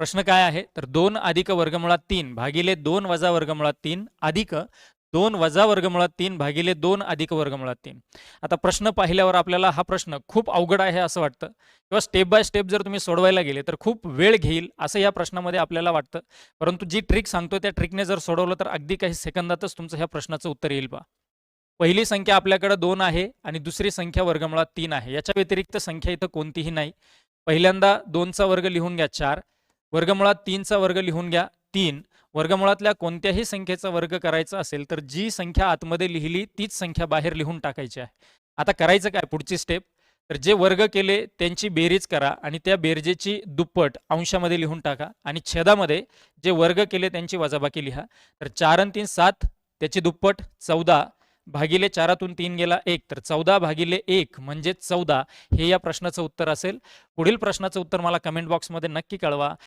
प्रश्न काय आहे? तर दोन अधिक वर्गमुळात तीन भागिले दोन वजा वर्गमुळात तीन अधिक दोन वजा वर्गमुळात तीन भागिले दोन अधिक वर्गमुळात तीन. आता प्रश्न पाहिल्यावर आपल्याला हा प्रश्न खूप अवघड आहे असं वाटतं. किंवा स्टेप बाय स्टेप जर तुम्ही सोडवायला गेले तर खूप वेळ घेईल असं या प्रश्नामध्ये आपल्याला वाटतं. परंतु जी ट्रिक सांगतो त्या ट्रिकने जर सोडवलं तर अगदी काही सेकंदातच तुमचं ह्या प्रश्नाचं उत्तर येईल बा. पहिली संख्या आपल्याकडे दोन आहे आणि दुसरी संख्या वर्गमुळात तीन आहे. याच्या व्यतिरिक्त संख्या इथं कोणतीही नाही. पहिल्यांदा दोनचा वर्ग लिहून घ्या चार. वर्गमुळात तीनचा वर्ग लिहून घ्या. तीन. वर्गमुळातल्या कोणत्याही संख्येचा वर्ग करायचा असेल तर जी संख्या आतमध्ये लिहिली तीच संख्या बाहेर लिहून टाकायची आहे. आता करायचं काय? पुढची स्टेप तर जे वर्ग केले त्यांची बेरीज करा आणि त्या बेरजेची दुप्पट अंशामध्ये लिहून टाका आणि छेदामध्ये जे वर्ग केले त्यांची वजाबाकी लिहा. तर चार आणि तीन सात. त्याची दुप्पट चौदा. भागिले चारातून तीन गेला एक. तर चौदा भागिले एक म्हणजे चौदा. हे या प्रश्नाचं उत्तर असेल. पुढील प्रश्नाचं उत्तर मला कमेंट बॉक्समध्ये नक्की कळवा.